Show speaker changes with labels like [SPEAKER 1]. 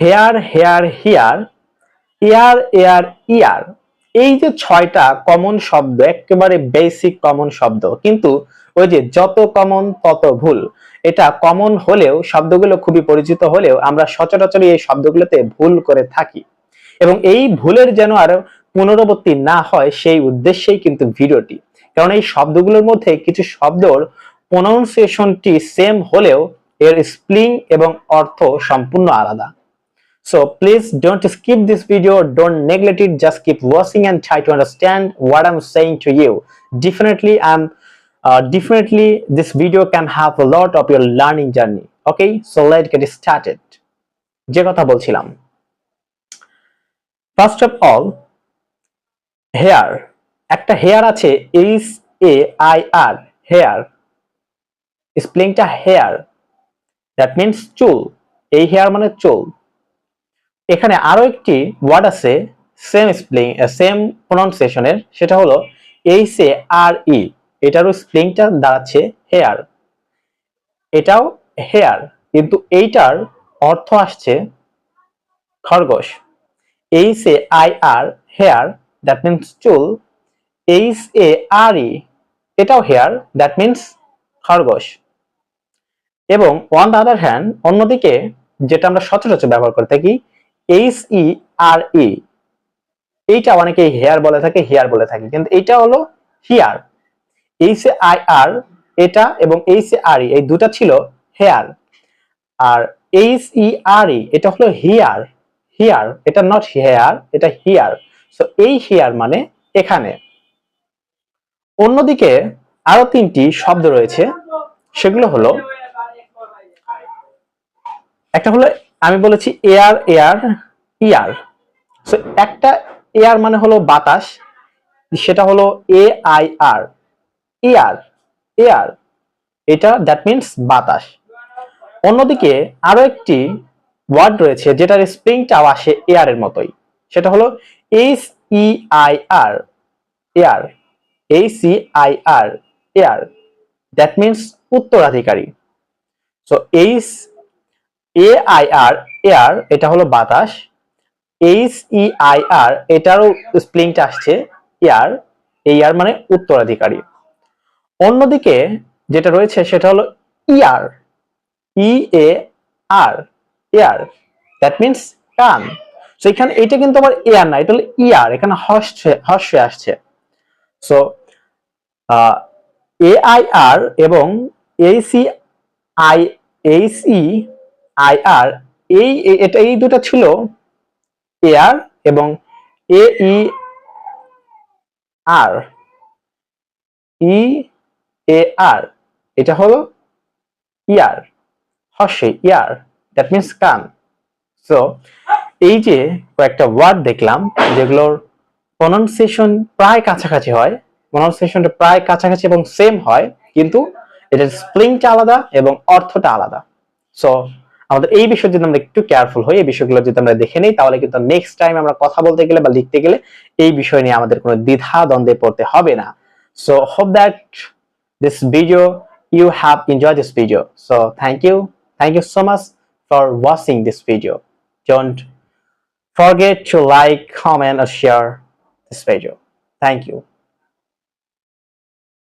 [SPEAKER 1] Hair hare, here air heir ear. এই যে ছয়টা কমন শব্দ, একেবারে বেসিক কমন শব্দ, কিন্তু ওই যে যত কমন তত ভুল, এটা কমন হলেও, শব্দগুলো খুবই পরিচিত হলেও আমরা সচরাচর এই শব্দগুলোতে ভুল করে থাকি। এবং এই ভুলের যেন আর পুনরাবৃত্তি না হয়, সেই উদ্দেশ্যেই কিন্তু ভিডিওটি। কারণ এই শব্দগুলোর মধ্যে কিছু শব্দর প্রনাউন্সিয়েশনটি সেম হলেও এর স্প্লিং এবং অর্থ সম্পূর্ণ আলাদা। So please don't skip this video, don't neglect it, just keep watching and try to understand what I'm saying to you. Definitely, I'm uh, definitely this video can have a lot of your learning journey. Okay, so let's get started. First of all hair একটা hair আছে H A I R hair স্প্লিংটা hair that means চুল এই hair মানে চুল এখানে আরও একটি word আছে সেম স্প্লিং সেম প্রনাউন্সিয়েশনের সেটা হলো এইচ এ আর ই এটারও স্প্লিংটা দাঁড়াচ্ছে হেয়ার এটাও হেয়ার কিন্তু এইটার অর্থ আসছে খরগোশ। H A I R hair that means চুল। এইচ এ আর ই এটাও হেয়ার দ্যাট মিনস খরগোশ। এবং অন দ্য আদার হ্যান্ড অন্যদিকে যেটা আমরা সচরাচর ব্যবহার করে থাকি এইচ ই আর ই এইটা অনেকে হেয়ার বলে থাকে হেয়ার বলে থাকে। কিন্তু এটা হলো here H A I R এটা এবং এইচ এ আর ই এই দুটা ছিল হেয়ার আর এইচ ই আর ই এটা হলো হিয়ার হিয়ার এটা নট হেয়ার এটা হিয়ার সো এই হিয়ার মানে এখানে। অন্যদিকে আরও তিনটি শব্দ রয়েছে, সেগুলো হলো একটা হলো আমি বলেছি এয়ার এয়ার, ইয়ার। সো একটা এয়ার মানে হলো বাতাস, সেটা হলো A I R. Ear air, এটা দ্যাট মিনস বাতাস। অন্যদিকে আরও একটি ওয়ার্ড রয়েছে যেটার স্প্রিংটাও আসে এয়ারের মতোই। সেটা হলো H E I R, heir H E I R, heir that means উত্তরাধিকারী। সো এইচ এ এয়ার এটা হলো বাতাস। এইচ ই আই আর এটারও স্প্লিংটা আসছে। এয়ার এয়ার মানে উত্তরাধিকারী। অন্যদিকে যেটা রয়েছে সেটা হলো ear E A R ear that means কান। সো এখানে এটা কিন্তু আবার এয়ার না, এটা হলো ইয়ার এখানে হর্ষে হর্ষে আসছে। সো এ আই এবং এইচি I H E I R এই এটা এই দুটো ছিল এয়ার এবং এ ই আর ই এ আর এটা হলো ইয়ার হর্ষে ইয়ার দ্যাট মিনস কান। সো এই যে কয়েকটা ওয়ার্ড দেখলাম যেগুলোর প্রনাউন্সিয়েশন প্রায় কাছাকাছি হয় প্রনাউন্সিয়েশনটা প্রায় কাছাকাছি এবং সেম হয়, কিন্তু এটার স্প্লিংটা আলাদা এবং অর্থটা আলাদা। সো আমাদের এই বিষয়ে যদি আমরা একটু কেয়ারফুল হই এই বিষয়গুলো যদি আমরা দেখে নিই তাহলে কিন্তু নেক্সট টাইম আমরা কথা বলতে গেলে বা লিখতে গেলে এই বিষয় নিয়ে আমাদের কোনো দ্বিধা দ্বন্দ্বে পড়তে হবে না so hope that this video you have enjoyed this video so thank you thank you so much for watching this video don't forget to like comment or share this video thank you